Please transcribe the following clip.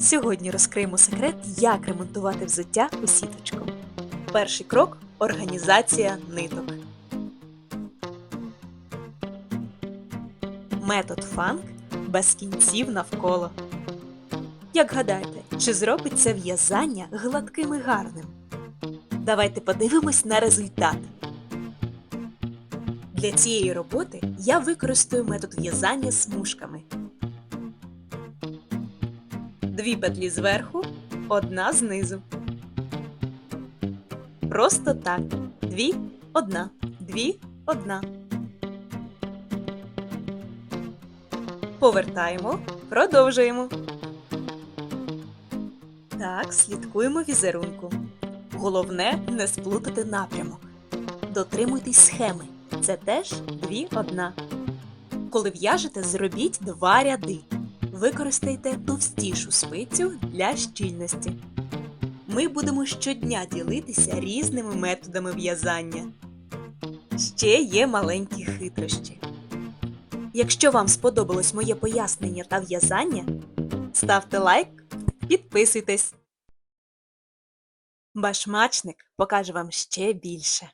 Сьогодні розкриємо секрет, як ремонтувати взуття у сіточку. Перший крок організація ниток. Метод фанк без кінців навколо. Як гадаєте, чи зробить це в'язання гладким і гарним? Давайте подивимось на результат. Для цієї роботи я використаю метод в'язання смужками. Дві петлі зверху, одна знизу. Просто так. Дві, одна, дві, одна. Повертаємо, продовжуємо. Так, слідкуємо візерунку. Головне не сплутати напрямок. Дотримуйтесь схеми. Це теж дві одна. Коли в'яжете, зробіть два ряди. Використайте товстішу спицю для щільності. Ми будемо щодня ділитися різними методами в'язання. Ще є маленькі хитрощі. Якщо вам сподобалось моє пояснення та в'язання, ставте лайк, підписуйтесь. Башмачник покаже вам ще більше.